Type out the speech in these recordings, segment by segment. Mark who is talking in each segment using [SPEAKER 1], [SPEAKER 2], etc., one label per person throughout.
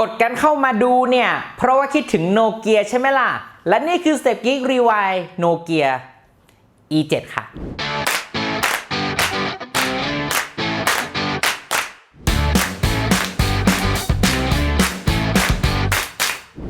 [SPEAKER 1] กดกันเข้ามาดูเนี่ย เพราะว่าคิดถึงโนเกียใช่ไหมล่ะ และนี่คือ Step Geek Rewind โนเกีย E7 ค่ะ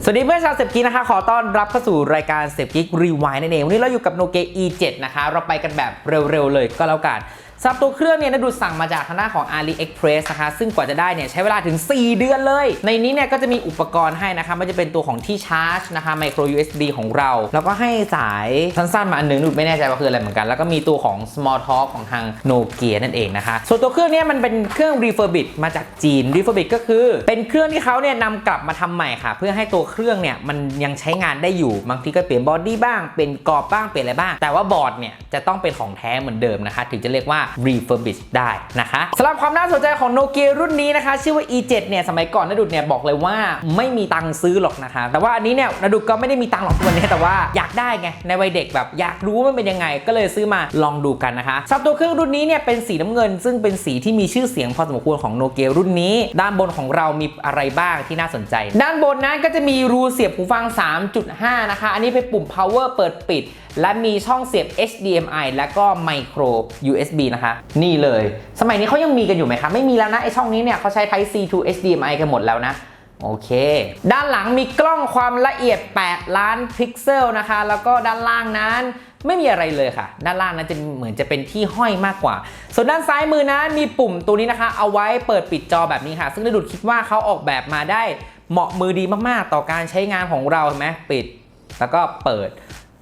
[SPEAKER 1] สวัสดีเพื่อนชาวเซฟกิกนะคะ ขอต้อนรับเข้าสู่รายการเซฟกิกรีวายนั่นเอง วันนี้เราอยู่กับโนเกีย E7 นะคะ เราไปกันแบบเร็วๆเลยก็แล้วกัน สำหรับตัวเครื่องเนี่ยนะดูสั่งมาจากทางด้านของ AliExpress นะคะซึ่งกว่าจะได้เนี่ยใช้เวลาถึง 4 เดือนเลย ในนี้เนี่ยก็จะมีอุปกรณ์ให้นะคะมันจะเป็นตัวของที่ชาร์จนะคะ micro USB ของเรา แล้วก็ให้สายสั้นๆมาอันหนึงดูไม่แน่ใจว่าคืออะไรเหมือนกัน แล้วก็มีตัวของ small talk ของทางโนเกียนั่นเองนะคะ ส่วนตัวเครื่องเนี้มันเป็นเครื่อง refurbish มาจากจีน refurbish ก็คือ เป็นเครื่องที่เขาเนี่ยนำกลับมาทำใหม่ค่ะ เพื่อให้ตัวเครื่องเนี่ยมันยังใช้งานได้อยู่บางทีก็เปลี่ยนบอดี้บ้าง เป็นกรอบบ้างเปลี่ยนอะไรบ้าง แต่ว่าบอร์ดเนี่ยจะต้องเป็นของแท้เหมือนเดิมนะคะถึงจะเรียกว่า refurbish ได้นะคะสำหรับความน่าสนใจของโนเกียรุ่นนี้นะคะ ชื่อว่า E7 เนี่ยสมัยก่อนนดุดเนี่ยบอกเลยว่าไม่มีตังซื้อหรอกนะคะ แต่ว่าอันนี้เนี่ยนดุดก็ไม่ได้มีตังหรอกทุกวันนี้แต่ว่าอยากได้ไงในวัยเด็กแบบอยากรู้ว่ามันเป็นยังไง ก็เลยซื้อมาลองดูกันนะคะสำหรับตัวเครื่องรุ่นนี้เนี่ยเป็นสีน้ำเงิน ซึ่งเป็นสีที่มีชื่อเสียงพอสมควรของโนเกียรุ่นนี้ ด้านบนของเรามีอะไรบ้างที่น่าสนใจ ด้านบนนั้นก็จะมีรูเสียบหูฟัง 3.5 นะคะ อันนี้เป็นปุ่ม power เปิดปิด และมีช่องเสียบ HDMI และก็ micro USB นะคะ นี่เลย สมัยนี้เขายังมีกันอยู่ไหมคะไม่มีแล้วนะไอช่องนี้เนี่ยเขาใช้ Type C to HDMI กันหมดแล้วนะโอเค ด้านหลังมีกล้องความละเอียด 8 ล้านพิกเซลนะคะ แล้วก็ด้านล่างนั้นไม่มีอะไรเลยค่ะ ด้านล่างนั้นจะเหมือนจะเป็นที่ห้อยมากกว่า ส่วนด้านซ้ายมือนั้นมีปุ่มตัวนี้นะคะ เอาไว้เปิดปิดจอแบบนี้ค่ะ ซึ่งดุดคิดว่าเขาออกแบบมาได้เหมาะมือดีมากๆ ต่อการใช้งานของเราเห็นไหมปิด แล้วก็เปิด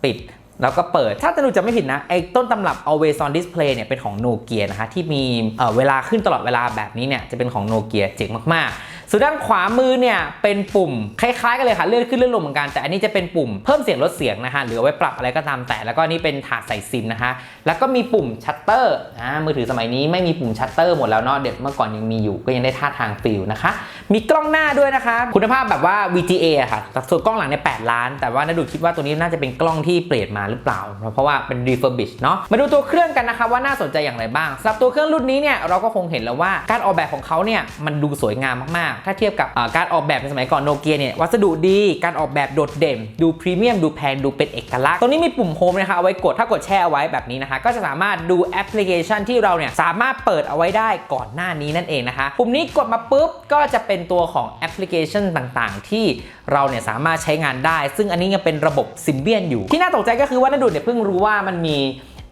[SPEAKER 1] ปิด แล้วก็เปิด ถ้าจะนูจะไม่ผิดนะ ไอ้ต้นตำรับ Always on Display เนี่ยเป็นของโนเกียนะคะที่มีเอ่อเวลาขึ้นตลอดเวลาแบบนี้เนี่ยจะเป็นของโนเกียเจ๋งมากๆ ส่วนด้านขวามือเนี่ยเป็นปุ่มคล้ายๆกันเลยค่ะเลื่อนขึ้นเลื่อนลงเหมือนกันแต่อันนี้จะเป็นปุ่มเพิ่มเสียงลดเสียงนะคะหรือเอาไว้ปรับอะไรก็ตามแต่แล้วก็นี่เป็นถาดใส่ซิมนะคะแล้วก็มีปุ่มชัตเตอร์อ่ามือถือสมัยนี้ไม่มีปุ่มชัตเตอร์หมดแล้วเนาะเด็ดเมื่อก่อนยังมีอยู่ก็ยังได้ท่าทางฟิลนะคะ มีกล้องหน้าด้วยนะคะ คุณภาพแบบว่า VGA อะค่ะส่วนกล้องหลังเนี่ย8ล้าน แต่ว่านาดูคิดว่าตัวนี้น่าจะเป็นกล้องที่เปลี่ยนมาหรือเปล่า เพราะว่าเป็น refurbish เนาะมาดูตัวเครื่องกันนะคะว่าน่าสนใจอย่างไรบ้างสำหรับตัวเครื่องรุ่นนี้เนี่ยเราก็คงเห็นแล้วว่าการออกแบบของเขาเนี่ยมันดูสวยงามมากถ้าเทียบกับการออกแบบในสมัยก่อนโนเกียเนี่ยวัสดุดีการออกแบบโดดเด่น ดูพรีเมียมดูแพงดูเป็นเอกลักษณ์ตรงนี้มีปุ่มโฮมนะคะเอาไว้กดถ้ากดแช่เอาไว้แบบนี้นะคะก็จะสามารถดูแอปพลิเคชันที่เราเนี่ยสามารถเปิดเอาไว้ได้ก่อนหน้านี้นั่นเองนะคะปุ่มนี้กดมาปุ๊บก็จะเป็นตัวของแอปพลิเคชันต่างๆ ที่เราเนี่ยสามารถใช้งานได้ ซึ่งอันนี้ยังเป็นระบบซิมเบียนอยู่ ที่น่าตกใจก็คือว่านดุดเนี่ยเพิ่งรู้ว่ามันมี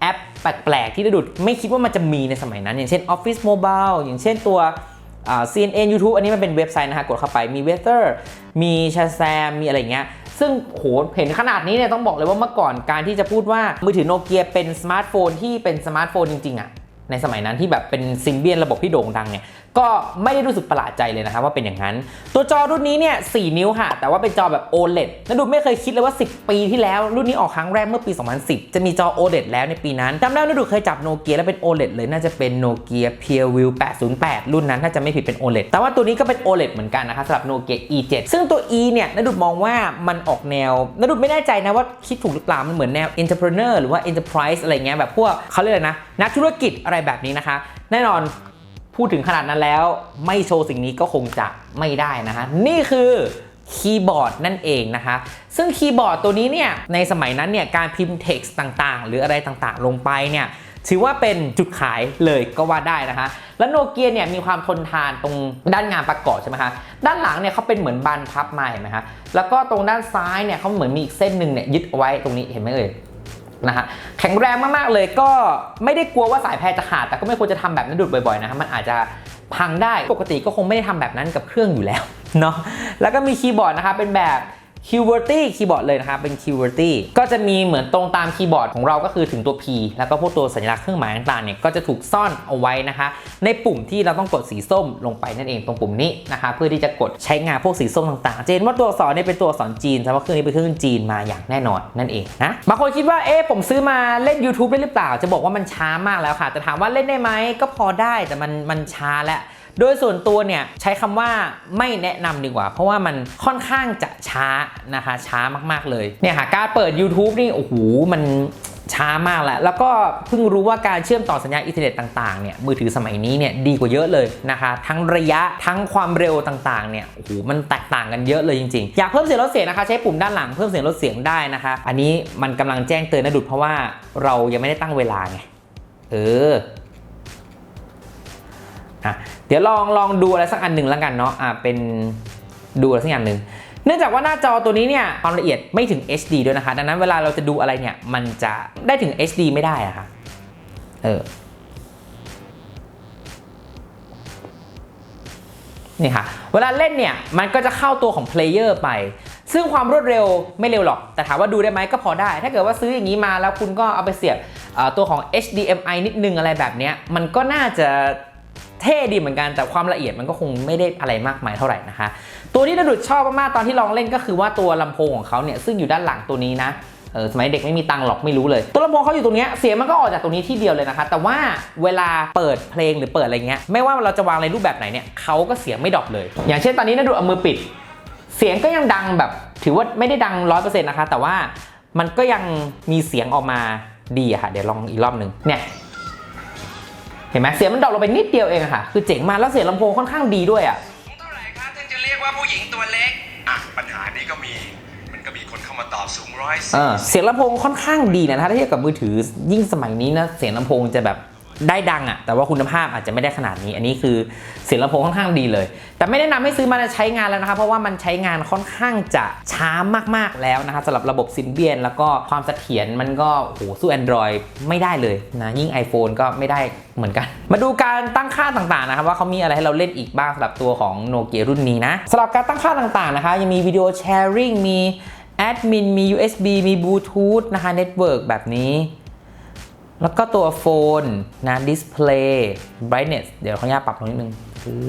[SPEAKER 1] แอปแปลกๆ ที่นดุดไม่คิดว่ามันจะมีในสมัยนั้น อย่างเช่น Office Mobile อย่างเช่นตัว CNN YouTube อันนี้มันเป็นเว็บไซต์นะฮะกดเข้าไปมี Weather มีชาแซมมีอะไรเงี้ยซึ่งโหเห็นขนาดนี้เนี่ยต้องบอกเลยว่าเมื่อก่อนการที่จะพูดว่ามือถือโนเกียเป็นสมาร์ทโฟนที่เป็นสมาร์ทโฟนจริงๆอะ ในสมัยนั้นที่แบบเป็นซิมเบียนระบบที่โด่งดังเนี่ยก็ไม่ได้รู้สึกประหลาดใจเลยนะครับว่าเป็นอย่างนั้น ตัวจอรุ่นนี้เนี่ย4นิ้วค่ะ แต่ว่าเป็นจอแบบ OLED นั่นดูไม่เคยคิดเลยว่า 10 ปีที่แล้ว รุ่นนี้ออกครั้งแรกเมื่อปี 2010 จะมีจอ OLED แล้วในปีนั้นจำได้ว่านั่นดูเคยจับโนเกียแล้วเป็น OLED เลยน่าจะเป็นโนเกีย PureView 808 รุ่นนั้นถ้าจะไม่ผิดเป็น OLED แต่ว่าตัวนี้ก็เป็น OLED เหมือนกันนะคะสำหรับโนเกีย E7 ซึ่งตัว E เนี่ยนัดูมองว่ามันออกแนวนัดูไม่แน่ใจนะว่าคิดถูกหรือเปล่ามันเหมือนแนว entrepreneur หรือว่า enterprise อะไรเงี้ยแบบพวกเขาเรียกอะไรนะนักธุรกิจอะไรแบบนี้นะคะ แน่นอนพูดถึงขนาดนั้นแล้ว ไม่โชว์สิ่งนี้ก็คงจะไม่ได้นะฮะนี่คือคีย์บอร์ดนั่นเองนะคะ ซึ่งคีย์บอร์ดตัวนี้เนี่ยในสมัยนั้นเนี่ยการพิมพ์ text ต่างๆ หรืออะไรต่างๆ ลงไปเนี่ยถือว่าเป็นจุดขายเลยก็ว่าได้นะคะ แล้วโนเกียเนี่ยมีความทนทานตรงด้านงานประกอบใช่ไหมคะ ด้านหลังเนี่ยเขาเป็นเหมือนบานพับมาเห็นไหมคะ แล้วก็ตรงด้านซ้ายเนี่ยเขาเหมือนมีอีกเส้นหนึ่งเนี่ยยึดเอาไว้ตรงนี้เห็นไหมเอ่ย นะฮะแข็งแรงมากๆเลยก็ไม่ได้กลัวว่าสายแพรจะขาด แต่ก็ไม่ควรจะทำแบบนั้นดุดบ่อยๆนะฮะมันอาจจะพังได้ปกติก็คงไม่ได้ทำแบบนั้นกับเครื่องอยู่แล้วเนาะแล้วก็มีคีย์บอร์ดนะคะเป็นแบบ QWERTY คีย์บอร์ดเลยนะคะเป็น QWERTY ก็จะมีเหมือนตรงตามคีย์บอร์ดของเราก็คือถึงตัว P แล้วก็พวกตัวสัญลักษณ์เครื่องหมายต่างๆเนี่ยก็จะถูกซ่อนเอาไว้นะคะ ในปุ่มที่เราต้องกดสีส้มลงไปนั่นเองตรงปุ่มนี้นะคะเพื่อที่จะกดใช้งานพวกสีส้มต่างๆจะเห็นว่าตัวอักษรเนี่ยเป็นตัวอักษรจีนแสดงว่าเครื่องนี้เป็นเครื่องจีนมาอย่างแน่นอนนั่นเองนะบางคนคิดว่าเอ๊ะผมซื้อมาเล่น YouTube ได้หรือเปล่า จะบอกว่ามันช้ามากแล้วค่ะ แต่ถามว่าเล่นได้ไหมก็พอได้แต่มันมันช้าแล้ว โดยส่วนตัวเนี่ยใช้คำว่าไม่แนะนำดีกว่า เพราะว่ามันค่อนข้างจะช้านะคะช้ามากๆเลยเนี่ยค่ะการเปิด YouTube นี่โอ้โหมันช้ามากแล้ว แล้วก็เพิ่งรู้ว่าการเชื่อมต่อสัญญาณอินเทอร์เน็ตต่างๆเนี่ยมือถือสมัยนี้เนี่ยดีกว่าเยอะเลยนะคะ ทั้งระยะทั้งความเร็วต่างๆเนี่ยโอ้โหมันแตกต่างกันเยอะเลยจริงๆ อยากเพิ่มเสียงลดเสียงนะคะใช้ปุ่มด้านหลังเพิ่มเสียงลดเสียงได้นะคะ อันนี้มันกำลังแจ้งเตือนนะดุดเพราะว่าเรายังไม่ได้ตั้งเวลาไงเออ อะเดี๋ยวลองลองดูอะไรสักอันหนึ่งแล้วกันเนาะอะเป็นดูอะไรสักอย่างหนึ่งเนื่องจากว่าหน้าจอตัวนี้เนี่ยความละเอียดไม่ถึง HD ด้วยนะคะ ดังนั้นเวลาเราจะดูอะไรเนี่ย มันจะได้ถึง HD ไม่ได้อะค่ะเออนี่ค่ะ เวลาเล่นเนี่ย มันก็จะเข้าตัวของเพลเยอร์ไป ซึ่งความรวดเร็วไม่เร็วหรอก แต่ถามว่าดูได้ไหมก็พอได้ ถ้าเกิดว่าซื้ออย่างนี้มาแล้วคุณก็เอาไปเสียบตัวของ HDMI นิดนึงอะไรแบบนี้มันก็น่าจะ เท่ดีเหมือนกันแต่ความละเอียดมันก็คงไม่ได้อะไรมากมายเท่าไหร่นะคะ ตัวที่นดุดชอบมากๆตอนที่ลองเล่นก็คือว่าตัวลำโพงของเขาเนี่ยซึ่งอยู่ด้านหลังตัวนี้นะเออสมัยเด็กไม่มีตังค์หรอกไม่รู้เลย ตัวลำโพงเขาอยู่ตรงนี้เสียงมันก็ออกจากตรงนี้ที่เดียวเลยนะคะ แต่ว่าเวลาเปิดเพลงหรือเปิดอะไรเงี้ยไม่ว่าเราจะวางในรูปแบบไหนเนี่ยเขาก็เสียงไม่ดรอปเลย อย่างเช่นตอนนี้นะดูเอามือปิด เสียงก็ยังดังแบบ ถือว่าไม่ได้ดังร้อยเปอร์เซ็นต์นะคะ แต่ว่ามันก็ยังมีเสียงออกมาดีอะค่ะเดี๋ยวลองอีกรอบหนึ่งเนี่ย เห็นไหมเสียงมันดรอปลงไปนิดเดียวเองอะค่ะ คือเจ๋งมากแล้วเสียงลำโพงค่อนข้างดีด้วยอะ
[SPEAKER 2] เท่าไหร่คะถึงจะเรียกว่าผู้หญิงตัวเล็กอะปัญหานี้ก็มี มันก็มีคนเข้ามาตอบสูงร้อย
[SPEAKER 1] เออเสียงลำโพงค่อนข้างดีนะถ้าเทียบกับมือถือยิ่งสมัยนี้นะเสียงลำโพงจะแบบ ได้ดังอะแต่ว่าคุณภาพอาจจะไม่ได้ขนาดนี้ อันนี้คือเสียงลำโพงค่อนข้างดีเลย แต่ไม่แนะนำให้ซื้อมาใช้งานแล้วนะคะเพราะว่ามันใช้งานค่อนข้างจะช้ามากๆแล้วนะคะสำหรับระบบซิมเบียน แล้วก็ความเสถียรมันก็โอ้โหสู้ Android ไม่ได้เลยนะยิ่ง iPhone ก็ไม่ได้เหมือนกัน มาดูการตั้งค่าต่างๆนะครับว่าเขามีอะไรให้เราเล่นอีกบ้างสำหรับตัวของโนเกียรุ่นนี้นะสำหรับการตั้งค่าต่างๆนะคะยังมีวิดีโอแชร์ริงมีแอดมินมี USB มีบลูทูธนะคะเน็ตเวิร์กแบบนี้ แล้วก็ตัวโฟนนะดิสเพลย์ brightness เดี๋ยวเขาญาตปรับตรงนิดนึงคือ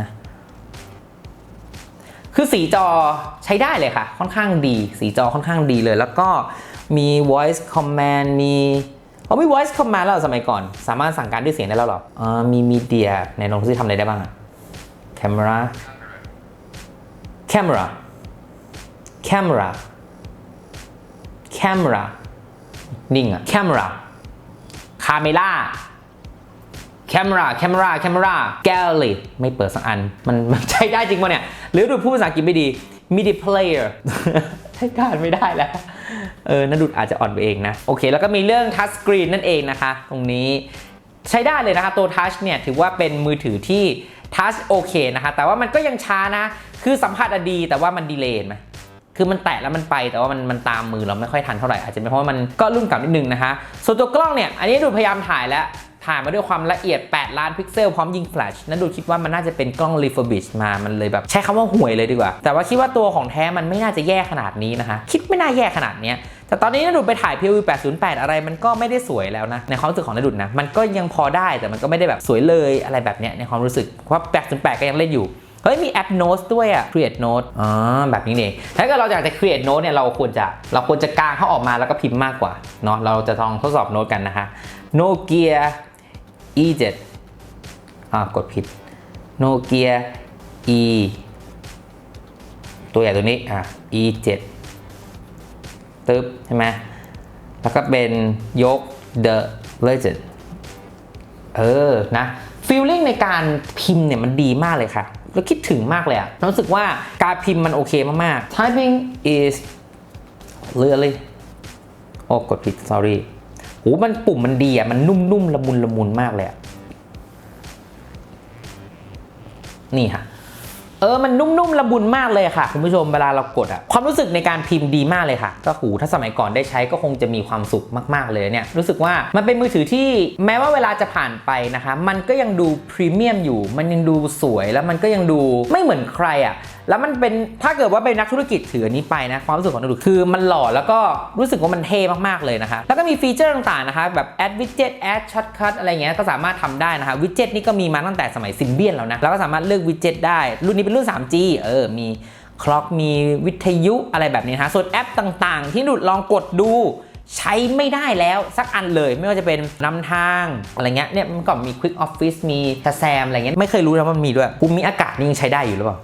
[SPEAKER 1] นะคือสีจอใช้ได้เลยค่ะ ค่อนข้างดี สีจอค่อนข้างดีเลย แล้วก็มี voice command มีอ๋อมี voice command แล้วสมัยก่อน สามารถสั่งการด้วยเสียงได้แล้วหรออ่ามี media ในลองดูซิทำอะไรได้บ้างอะ camera camera camera camera นิ่งอะ camera camera camera camera camera gallery ไม่เปิดสักอัน มันมันใช้ได้จริงปะเนี่ย หรือดูพูดภาษาอังกฤษไม่ดี media player ใช้การไม่ได้แล้ว เออนัดุดอาจจะอ่อนไปเองนะ โอเค แล้วก็มีเรื่อง touch screen นั่นเองนะคะ ตรงนี้ใช้ได้เลยนะคะ ตัว touch เนี่ย ถือว่าเป็นมือถือที่ touch โอเคนะคะ แต่ว่ามันก็ยังช้านะ คือสัมผัสอดีแต่ว่ามันดีเลย์ไหม คือมันแตะแล้วมันไปแต่ว่ามันมันตามมือเราไม่ค่อยทันเท่าไหร่อาจจะเป็นเพราะว่ามันก็รุ่นเก่านิดนึงนะคะส่วนตัวกล้องเนี่ยอันนี้ดูพยายามถ่ายแล้วถ่ายมาด้วยความละเอียด 8 ล้านพิกเซลพร้อมยิงแฟลชนั้นดูคิดว่ามันน่าจะเป็นกล้อง refurbish มา มันเลยแบบใช้คำว่าห่วยเลยดีกว่า แต่ว่าคิดว่าตัวของแท้มันไม่น่าจะแย่ขนาดนี้นะคะ คิดไม่น่าแย่ขนาดนี้ แต่ตอนนี้นดูไปถ่าย POV 808 อะไรมันก็ไม่ได้สวยแล้วนะ ในความรู้สึกของนดุดนะ มันก็ยังพอได้แต่มันก็ไม่ได้แบบสวยเลยอะไรแบบเนี้ยในความรู้สึกเพราะ808 ก็ยังเล่นอยู่ เฮ้ยมีแอป Notes ด้วยอะ Create Note อ๋อแบบนี้เองถ้าเกิดเราอยากจะ Create Note เนี่ยเราควรจะเราควรจะกางเขาออกมาแล้วก็พิมพ์มากกว่าเนาะเราจะลองทดสอบโน้ตกันนะคะ Nokia E7 อ่ากดผิด Nokia E ตัวใหญ่ตัวนี้อะ E7 ตึ๊บใช่ไหมแล้วก็เป็นยก The Legend เออนะฟีลลิ่งในการพิมพ์เนี่ยมันดีมากเลยค่ะ แล้วคิดถึงมากเลยอะรู้สึกว่าการพิมพ์มันโอเคมากๆ typing is really โอ้กดผิด sorry โหมันปุ่มมันดีอะมันนุ่มๆละมุนละมุนมากเลยอะนี่ค่ะ เออมันนุ่มๆละบุนมากเลยค่ะ คุณผู้ชมเวลาเรากดอะความรู้สึกในการพิมพ์ดีมากเลยค่ะก็หูถ้าสมัยก่อนได้ใช้ก็คงจะมีความสุขมากๆเลยเนี่ยรู้สึกว่ามันเป็นมือถือที่แม้ว่าเวลาจะผ่านไปนะคะ มันก็ยังดูพรีเมียมอยู่ มันยังดูสวยแล้วมันก็ยังดูไม่เหมือนใครอะ แล้วมันเป็นถ้าเกิดว่าเป็นนักธุรกิจถืออันนี้ไปนะความรู้สึกของนดูคือมันหล่อแล้วก็รู้สึกว่ามันเท่มากๆเลยนะคะแล้วก็มีฟีเจอร์ต่างๆนะคะแบบ add widget add shortcut อะไรเงี้ยก็สามารถทำได้นะคะ widget นี่ก็มีมาตั้งแต่สมัยซิมเบียนแล้วนะแล้วก็สามารถเลือก widget ได้ รุ่นนี้เป็นรุ่น 3G เออมีคล็อกมีวิทยุอะไรแบบนี้นะะส่วนแอปต่างๆ ที่หนุดลองกดดูใช้ไม่ได้แล้วสักอันเลยไม่ว่าจะเป็นนำทางอะไรเงี้ยเนี่ยมันก็มี Quick Office มี s a m อะไรเงี้ยไม่เคยรู้นะว่ามันมีด้วยภูมิอากาศนี่ยังใช้ได้อยู่หรือเปล่า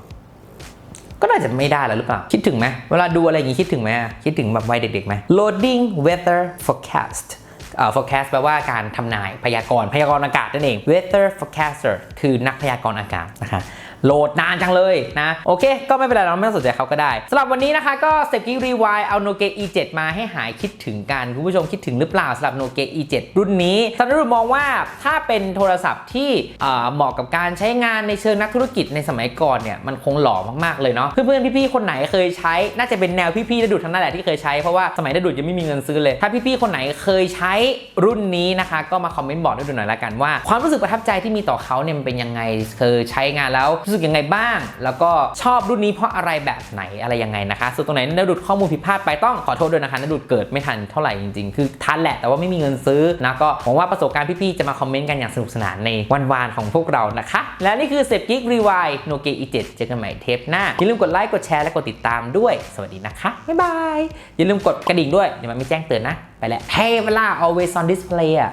[SPEAKER 1] ก็น่าจะไม่ได้แล้วหรือเปล่า คิดถึงไหมเวลาดูอะไรอย่างงี้คิดถึงไหมคิดถึงแบบวัยเด็กๆไหม loading weather forecast เอ่อ forecast แปลว่าการทำนายพยากรณ์พยากรณ์อากาศนั่นเอง weather forecaster คือนักพยากรณ์อากาศนะคะ โหลดนานจังเลยนะโอเค ก็ไม่เป็นไรเราไม่ต้องสนใจเขาก็ได้สำหรับวันนี้นะคะก็เซฟกี้รีวายเอา Nokia E7 มาให้หายคิดถึงกัน คุณผู้ชมคิดถึงหรือเปล่าสำหรับ Nokia E7 รุ่นนี้สำหรับมองว่าถ้าเป็นโทรศัพท์ที่เหมาะกับการใช้งานในเชิงนักธุรกิจในสมัยก่อนเนี่ยมันคงหล่อมากๆเลยเนาะเพื่อนๆพี่ๆคนไหนเคยใช้ น่าจะเป็นแนวพี่ๆระดุดทั้งนั้นแหละที่เคยใช้เพราะว่าสมัยระดุดยังไม่มีเงินซื้อเลย ถ้าพี่ๆคนไหนเคยใช้รุ่นนี้นะคะก็มาคอมเมนต์บอกด้วยดูหน่อยละกันว่าความรู้สึกประทับใจที่มีต่อเขาเนี่ยมันเป็นยังไงเคยใช้งานแล้วรู้สึกยังไงบ้าง แล้วก็ชอบรุ่นนี้เพราะอะไรแบบไหนอะไรยังไงนะคะส่วนตรงไหนนดุดข้อมูลผิดพลาดไปต้องขอโทษด้วยนะคะนดุดเกิดไม่ทันเท่าไหร่จริงๆ คือทันแหละแต่ว่าไม่มีเงินซื้อนะก็หวังว่าประสบการณ์พี่ๆจะมาคอมเมนต์กันอย่างสนุกสนานในวันวานของพวกเรานะคะ และนี่คือเซฟกิกรีวายโนเกีย E7 เจอกันใหม่เทปหน้าอย่าลืมกดไลค์กดแชร์และกดติดตามด้วย สวัสดีนะคะบ๊ายบายอย่าลืมกดกระดิ่งด้วยเดี๋ยวมันไม่แจ้งเตือนนะไปแล้วเฮ้เวลา always on display อะ